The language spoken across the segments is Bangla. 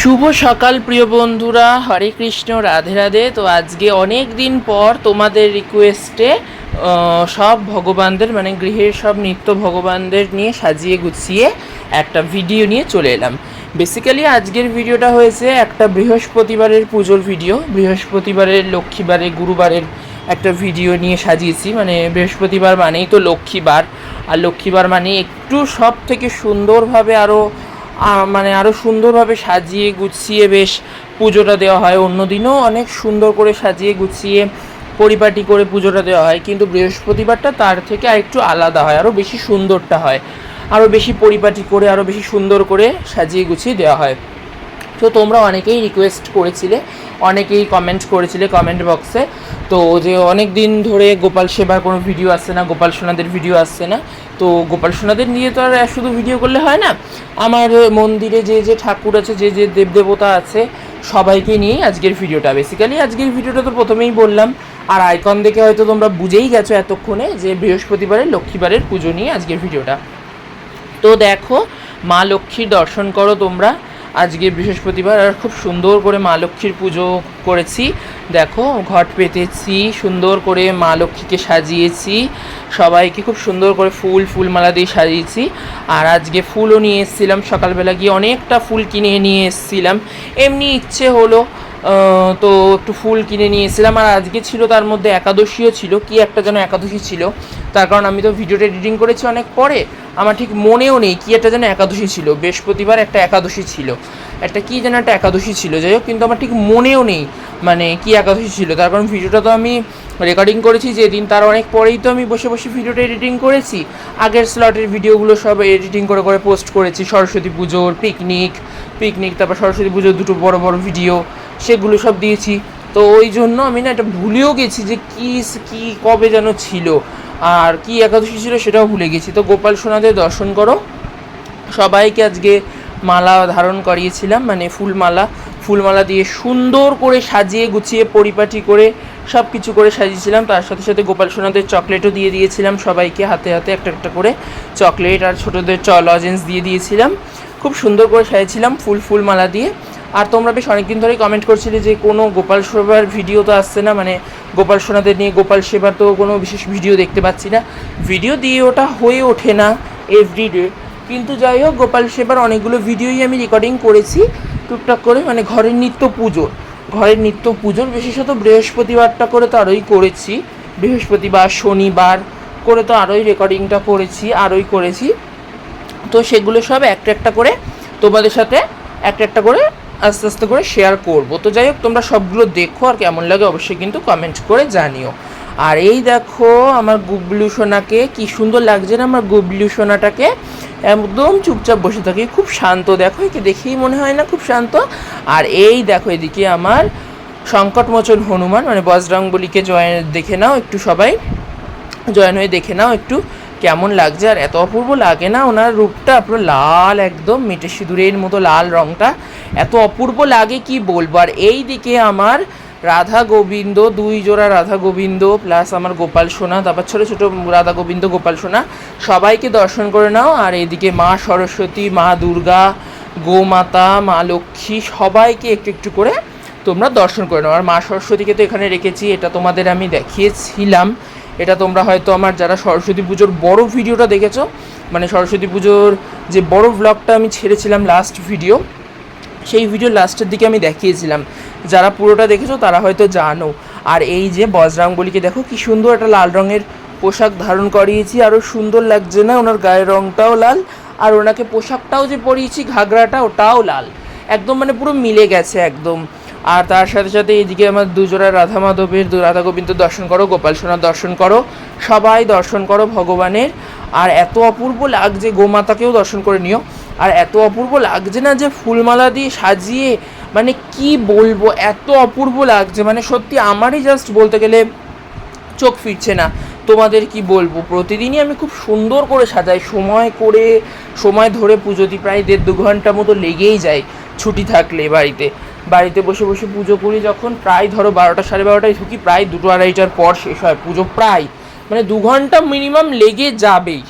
শুভ সকাল, প্রিয় বন্ধুরা। হরে কৃষ্ণ, রাধে রাধে। তো আজকে অনেক দিন পর তোমাদের রিকোয়েস্টে সব ভগবানদের মানে গৃহের সব নিত্য ভগবানদের নিয়ে সাজিয়ে গুছিয়ে একটা ভিডিও নিয়ে চলে এলাম। বেসিক্যালি আজকের ভিডিওটা হয়েছে একটা বৃহস্পতিবারের পুজোর ভিডিও বৃহস্পতিবারের, লক্ষ্মীবারে, গুরুবারের একটা ভিডিও নিয়ে সাজিয়েছি। মানে বৃহস্পতিবার মানেই তো লক্ষ্মীবার। আর লক্ষ্মীবার মানে একটু সব থেকে সুন্দরভাবে আরও মানে আরও সুন্দরভাবে সাজিয়ে গুছিয়ে বেশ পুজোটা দেওয়া হয়। অন্যদিনও অনেক সুন্দর করে সাজিয়ে গুছিয়ে পরিপাটি করে পুজোটা দেওয়া হয়। কিন্তু বৃহস্পতিবারটা তার থেকে আরেকটু আলাদা হয় আরও বেশি সুন্দরটা হয়। আরও বেশি পরিপাটি করে আরও বেশি সুন্দর করে সাজিয়ে গুছিয়ে দেওয়া হয়। তো তোমরা অনেকেই রিকোয়েস্ট করেছিলে, অনেকেই কমেন্ট করেছিলে কমেন্ট বক্সে তো যে অনেক দিন ধরে গোপাল সেবার কোনো ভিডিও আসছে না, গোপাল সোনাদের ভিডিও আসছে না, তো গোপাল সোনাদের নিয়ে তো আর শুধু ভিডিও করলে হয় না। আমার মন্দিরে যে যে ঠাকুর আছে, যে যে দেবদেবতা আছে, সবাইকে নিয়েই আজকের ভিডিওটা বেসিক্যালি আজকের ভিডিওটা তো প্রথমেই বললাম, আর আইকন দেখে হয়তো তোমরা বুঝেই গেছো এতক্ষণে যে বৃহস্পতিবারের লক্ষ্মীবারের পুজো নিয়ে আজকের ভিডিওটা তো দেখো, মা লক্ষ্মীর দর্শন করো তোমরা। আজকে বৃহস্পতিবার আর খুব সুন্দর করে মা লক্ষ্মীর পুজো করেছি। দেখো, ঘট পেতেছি, সুন্দর করে মা লক্ষ্মীকে সাজিয়েছি। সবাইকে খুব সুন্দর করে ফুল, ফুলমালা দিয়ে সাজিয়েছি। আর আজকে ফুলও নিয়ে এসেছিলাম। সকালবেলা গিয়ে অনেকটা ফুল কিনে নিয়ে এসেছিলাম। এমনি ইচ্ছে হলো তো একটু ফুল কিনে নিয়ে এসেছিলাম। আর আজকে ছিল তার মধ্যে একাদশীও ছিল। কি একটা যেন একাদশী ছিল। তার কারণ আমি তো ভিডিওটা এডিটিং করেছি অনেক পরে। আমার ঠিক মনেও নেই কি একটা যেন একাদশী ছিল। বৃহস্পতিবার একটা একাদশী ছিল। একটা কি যেন একটা একাদশী ছিল। যাই হোক, কিন্তু আমার ঠিক মনেও নেই মানে কি একাদশী ছিল। তার কারণ ভিডিওটা তো আমি রেকর্ডিং করেছি যেদিন তার অনেক পরেই তো আমি বসে বসে ভিডিওটা এডিটিং করেছি। আগের স্লটের ভিডিওগুলো সব এডিটিং করে করে পোস্ট করেছি। সরস্বতী পুজোর পিকনিক পিকনিক তারপর সরস্বতী পুজোর দুটো বড় বড় ভিডিও সেগুলো সব দিয়েছি। তো ওই জন্য আমি না এটা ভুলেও গেছি যে কি কি কবে যেন ছিল। আর কি একাদশী ছিল সেটাও ভুলে গেছি। তো গোপাল সোনাদের দর্শন করো। সবাইকে আজকে মালা ধারণ করিয়েছিলাম মানে ফুলমালা। ফুলমালা দিয়ে সুন্দর করে সাজিয়ে গুছিয়ে, পরিপাটি করে সব কিছু করে সাজিয়েছিলাম। তার সাথে সাথে গোপাল সোনাদের চকলেটও দিয়ে দিয়েছিলাম সবাইকে হাতে হাতে একটা একটা করে। চকলেট আর ছোটোদের চ লজেন্স দিয়ে দিয়েছিলাম। খুব সুন্দর করে সাজিয়েছিলাম ফুল ফুল মালা দিয়ে। আর তোমরা বেশ অনেকদিন ধরেই কমেন্ট করছিলে যে কোনো গোপাল সেবার ভিডিও তো আসছে না মানে গোপাল সোনাদের নিয়ে গোপাল সেবার তো কোনো বিশেষ ভিডিও দেখতে পাচ্ছি না। ভিডিও দিয়ে ওটা হয়ে ওঠে না এভরিডে কিন্তু যাই হোক, গোপাল সেবার অনেকগুলো ভিডিওই আমি রেকর্ডিং করেছি টুকটাক করে মানে ঘরের নিত্য পুজোর। ঘরের নিত্য পুজোর বিশেষত বৃহস্পতিবারটা করে তো আরোই করেছি। বৃহস্পতিবার, শনিবার করে তো আরোই রেকর্ডিংটা করেছি, আরোই করেছি। তো সেগুলো সব একটা একটা করে তোমাদের সাথে একটা একটা করে আস্তে আস্তে করে শেয়ার করব। তো যাই হোক, তোমরা সবগুলো দেখো আর কেমন লাগে অবশ্যই কিন্তু কমেন্ট করে জানিও। আর এই দেখো আমার গুবলু সোনাকে, কি সুন্দর লাগছে না আমার গুবলু সোনাটাকে? একদম চুপচাপ বসে থাকে, খুব শান্ত। দেখো, একে দেখেই মনে হয় না খুব শান্ত। আর এই দেখো, এদিকে আমার সংকটমোচন হনুমান মানে বজরংবলীকে জয় দেখে নাও একটু সবাই। জয়েন হয়ে দেখে নাও একটু। কেমন লাগছে? আর এত অপূর্ব লাগে না ওনার রূপটা? পুরো লাল একদম মেটে সিঁদুরের মতো লাল রঙটা এত অপূর্ব লাগে, কি বলব? আর এই দিকে আমার রাধা গোবিন্দ, দুই জোড়া রাধা গোবিন্দ প্লাস আমার গোপাল সোনা, তারপর ছোটো ছোটো রাধা গোবিন্দ, গোপাল সোনা। সবাইকে দর্শন করে নাও। আর এদিকে মা সরস্বতী, মা দুর্গা গোমাতা মা লক্ষ্মী, সবাইকে একটু একটু করে তোমরা দর্শন করে নাও। আর মা সরস্বতীকে তো এখানে রেখেছি, এটা তোমাদের আমি দেখিয়েছিলাম। এটা তোমরা হয়তো আমার যারা সরস্বতী পুজোর বড় ভিডিওটা দেখেছ মানে সরস্বতী পুজোর যে বড় ব্লগটা আমি ছেড়েছিলাম লাস্ট ভিডিও সেই ভিডিও লাস্টের দিকে আমি দেখিয়েছিলাম। যারা পুরোটা দেখেছ তারা হয়তো জানো। আর এই যে বজরাঙ্গলিকে দেখো, কি সুন্দর একটা লাল রঙের পোশাক ধারণ করিয়েছি আরও সুন্দর লাগছে না ওনার গায়ের রঙটাও লাল, আর ওনাকে পোশাকটাও যে পরিয়েছি, ঘাগরাটা ওটাও লাল। একদম মানে পুরো মিলে গেছে একদম। আর তার সাথে সাথে এইদিকে আমার দুজোড়া রাধা মাধবের রাধা গোবিন্দ দর্শন করো, গোপাল সোনার দর্শন করো, সবাই দর্শন করো ভগবানের। আর এত অপূর্ব লাগছে, গোমাতাকেও দর্শন করে নিও। আর এত অপূর্ব লাগছে না যে ফুলমালা দিয়ে সাজিয়ে মানে কি বলব, এত অপূর্ব লাগছে। মানে সত্যি আমারই জাস্ট বলতে গেলে চোখ ফিরছে না। তোমাদের কি বলব? প্রতিদিনই আমি খুব সুন্দর করে সাজাই, সময় করে, সময় ধরে পুজো দিই, প্রায় দেড় দু ঘণ্টা মতো লেগেই যায় ছুটি থাকলে বাড়িতে। বাড়িতে বসে বসে পুজো করি যখন প্রায় ধরো বারোটা সাড়ে বারোটায় ঢুকি, প্রায় দুটো আড়াইটার পর শেষ হয় পুজো প্রায়। মানে দু ঘণ্টা মিনিমাম লেগে যাবেই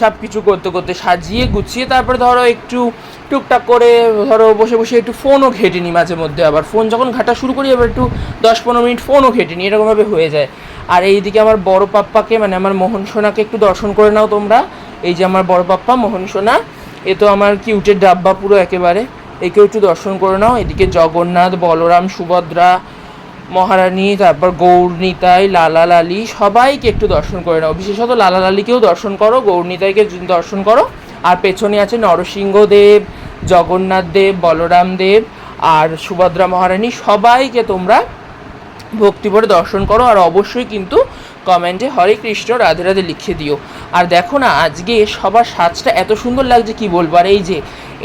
সব কিছু করতে করতে। সাজিয়ে গুছিয়ে তারপরে ধরো একটু টুকটাক করে ধরো বসে বসে একটু ফোনও ঘেটে নিই মাঝে মধ্যে আবার। ফোন যখন ঘাটা শুরু করি আবার একটু দশ পনেরো মিনিট ফোনও ঘেটে নিই এরকমভাবে হয়ে যায়। আর এইদিকে আমার বড় পাপ্পাকে মানে আমার মোহন সোনাকে একটু দর্শন করে নাও তোমরা। এই যে আমার বড় পাপ্পা, মোহন সোনা, এ তো আমার কিউটের ডাব্বা পুরো একেবারে। একেও একটু দর্শন করে নাও। এদিকে জগন্নাথ, বলরাম, সুভদ্রা, মহারানী, তারপর গৌরনীতাই লালা লালি, সবাইকে একটু দর্শন করে নাও। বিশেষত লালা লালিকেও দর্শন করো গৌরনীতাইকে দর্শন করো। আর পেছনে আছে নরসিংহ দেব, জগন্নাথ দেব, বলরাম দেব, আর সুভদ্রা মহারানী, সবাইকে তোমরা ভক্তি ভরে দর্শন করো আর অবশ্যই কিন্তু কমেন্টে হরে কৃষ্ণ, রাধে রাধে লিখে দিও। আর দেখো না, আজকে সবার সাজটা এত সুন্দর লাগছে, কি বলব? আর এই যে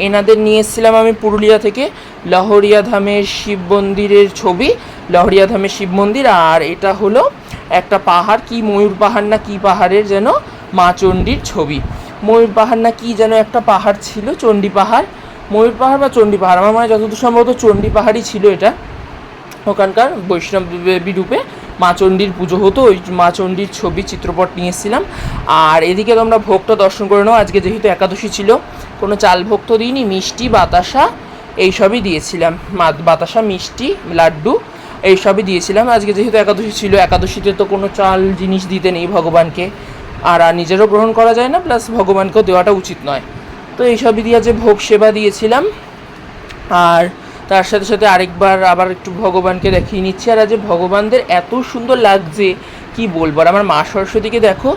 এনাদের নিয়ে এসেছিলাম আমি পুরুলিয়া থেকে, লহরিয়া ধামের শিব মন্দিরের ছবি, লহরিয়া ধামের শিব মন্দির, আর এটা হলো একটা পাহাড়, কি ময়ূর পাহাড় না কি পাহাড়ের যেন মা চণ্ডীর ছবি। ময়ূর পাহাড় না কি যেন একটা পাহাড় ছিল, চণ্ডী পাহাড়। ময়ূর পাহাড় বা চণ্ডী পাহাড়, আমার মনে যতদূর সম্ভবত চণ্ডী পাহাড়ই ছিল এটা। ওখানকার বৈষ্ণব বিরূপে মা চণ্ডীর পুজো হতো, ওই মা চণ্ডীর ছবি, চিত্রপট নিয়ে এসেছিলাম। আর এদিকে তোমরা ভোগটা দর্শন করে নাও আজকে যেহেতু একাদশী ছিল, কোনো চাল ভোগ তো দিইনি, মিষ্টি, বাতাসা এইসবই দিয়েছিলাম। বাতাসা, মিষ্টি, লাড্ডু এইসবই দিয়েছিলাম। আজকে যেহেতু একাদশী ছিল, একাদশীতে তো কোনো চাল জিনিস দিতে নেই ভগবানকে। আর আর নিজেরও গ্রহণ করা যায় না, প্লাস ভগবানকেও দেওয়াটা উচিত নয়। তো এইসবই দিয়ে যে ভোগ সেবা দিয়েছিলাম। আর তার সাথে সাথে আরেকবার আবার একটু ভগবানকে দেখিয়ে নিচ্ছি। আর আজ ভগবানদের এত সুন্দর লাগছে, কি বলব? আর আমার মা সরস্বতীকে দেখো,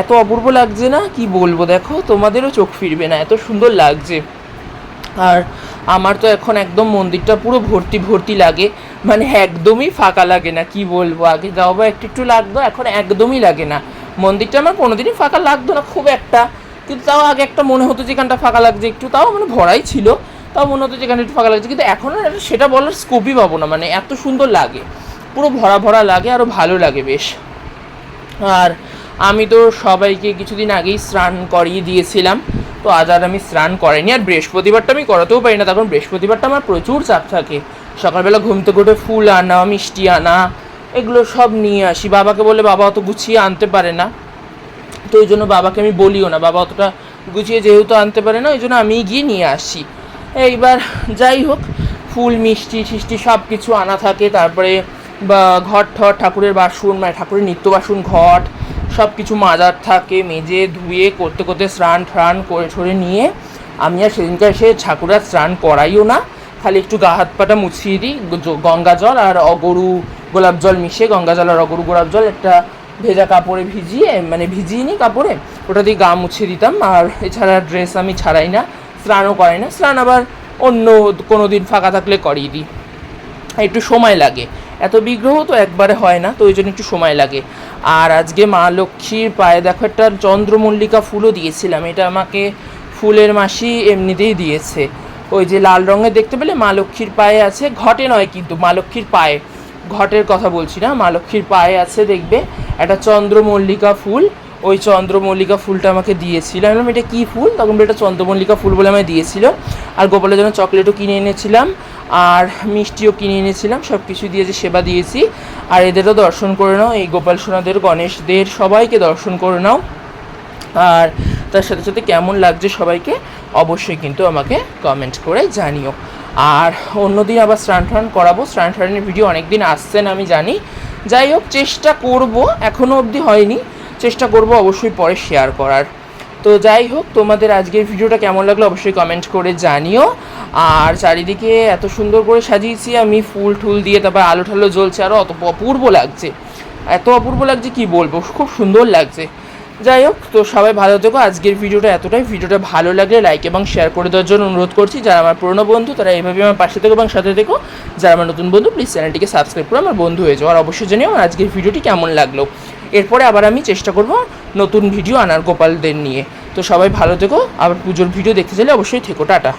এত অপূর্ব লাগছে না? কি বলব? দেখো, তোমাদেরও চোখ ফিরবে না, এত সুন্দর লাগছে। আর আমার তো এখন একদম মন্দিরটা পুরো ভর্তি ভর্তি লাগে মানে একদমই ফাঁকা লাগে না, কি বলব? আগে যাও বা একটু একটু লাগতো, এখন একদমই লাগে না। মন্দিরটা আমার কোনোদিনই ফাঁকা লাগতো না, খুব একটা। কিন্তু তাও আগে একটা মনে হতো যে এখানটা ফাঁকা লাগছে, একটু তাও মানে ভরাই ছিল। তাও মনে হতো যেখানে একটু ফাঁকা লাগছে। কিন্তু এখন আর সেটা বলার স্কোপই পাবো না। মানে এত সুন্দর লাগে। পুরো ভরা ভরা লাগে আরও ভালো লাগে বেশ। আর আমি তো সবাইকে কিছুদিন আগেই স্নান করিয়ে দিয়েছিলাম। তো আজ আর আমি স্নান করাইনি। আর বৃহস্পতিবারটা আমি করাতেও পারি না। তখন বৃহস্পতিবারটা আমার প্রচুর চাপ থাকে। সকালবেলা ঘুম থেকে উঠে ফুল আনা, মিষ্টি আনা, এগুলো সব নিয়ে আসি। বাবাকে বলে বাবা অত গুছিয়ে আনতে পারে না। তো ওই জন্য বাবাকে আমি বলিও না। বাবা অতটা গুছিয়ে যেহেতু আনতে পারে না, ওই জন্য আমি গিয়ে নিয়ে আসি। এইবার যাই হোক, ফুল, মিষ্টি টিষ্টি সব কিছু আনা থাকে, তারপরে ঘট ঠট ঠাকুরের বাসন মানে ঠাকুরের নিত্য বাসন, ঘট সব কিছু মাজার থাকে, মেজে, ধুয়ে, করতে করতে স্নান টান করে, ঠরে নিয়ে আমি আর সেদিনকে এসে ঠাকুর আর স্নান করাইও না। খালি একটু গা, হাত, পাটা মুছিয়ে দিই গঙ্গা জল আর অগরু গোলাপ জল মিশিয়ে গঙ্গা জল আর অগরু গোলাপ জল একটা ভেজা কাপড়ে ভিজিয়ে মানে ভিজিয়ে নিই কাপড়ে, ওটা দিয়ে গা মুছিয়ে দিতাম। আর এছাড়া ড্রেস আমি ছাড়াই না। স্নানও করাই না। স্নান আবার অন্য কোনো দিন ফাঁকা থাকলে করিয়ে দিই। একটু সময় লাগে। এত বিগ্রহ তো একবারে হয় না, তো ওই জন্য একটু সময় লাগে। আর আজকে মা লক্ষ্মীর পায়ে দেখো একটা চন্দ্রমল্লিকা ফুলও দিয়েছিলাম। এটা আমাকে ফুলের মাসি এমনিতেই দিয়েছে। ওই যে লাল রঙের দেখতে পেলে মা লক্ষ্মীর পায়ে আছে। ঘটে নয় কিন্তু মা লক্ষ্মীর পায়ে। ঘটের কথা বলছি না, মা লক্ষ্মীর পায়ে আছে দেখবে। একটা চন্দ্রমল্লিকা ফুল। ওই চন্দ্রমল্লিকা ফুলটা আমাকে দিয়েছিল। আমি এটা কী ফুল? তখন এটা চন্দ্রমল্লিকা ফুল বলে আমায় দিয়েছিল। আর গোপালের জন্য চকলেটও কিনে এনেছিলাম, আর মিষ্টিও কিনে এনেছিলাম সব কিছু দিয়ে যে সেবা দিয়েছি। আর এদেরও দর্শন করে নাও, এই গোপাল সোনাদের, গণেশদের সবাইকে দর্শন করে নাও। আর তার সাথে সাথে কেমন লাগছে সবাইকে অবশ্যই কিন্তু আমাকে কমেন্ট করে জানিও। আর অন্যদিন আবার স্নান টান করাবো। স্নান টানের ভিডিও অনেক দিন আসছে না, আমি জানি। যাই হোক, চেষ্টা করব। এখনও অবধি হয়নি। চেষ্টা করব অবশ্যই পরে শেয়ার করার। তো যাই হোক, তোমাদের আজকের ভিডিওটা কেমন লাগল অবশ্যই কমেন্ট করে জানিও। আর চারিদিকে এত সুন্দর করে সাজিয়েছি আমি, ফুল টুল দিয়ে তারপর আলো ঠালো জ্বলছে আরও অত অপূর্ব লাগছে। এত অপূর্ব লাগছে কি বলব? খুব সুন্দর লাগছে। যাই হোক, তো সবাই ভালো থেকো। আজকের ভিডিওটা এতটাই। ভিডিওটা ভালো লাগলে লাইক এবং শেয়ার করে দেওয়ার জন্য অনুরোধ করছি। যারা আমার পুরনো বন্ধু, তারা এইভাবে আমার পাশে থেকো এবং সাথে থেকো। যারা আমার নতুন বন্ধু প্লিজ চ্যানেলটিকে সাবস্ক্রাইব করে আমার বন্ধু হয়ে যাও। আর অবশ্যই জানিও আমার আজকের ভিডিওটি কেমন লাগল। এরপরে আবার আমি চেষ্টা করব নতুন ভিডিও আনার গোপালদের নিয়ে। তো সবাই ভালো থেকো, আবার পুজোর ভিডিও দেখতে চাইলে অবশ্যই থেকো, টাটা।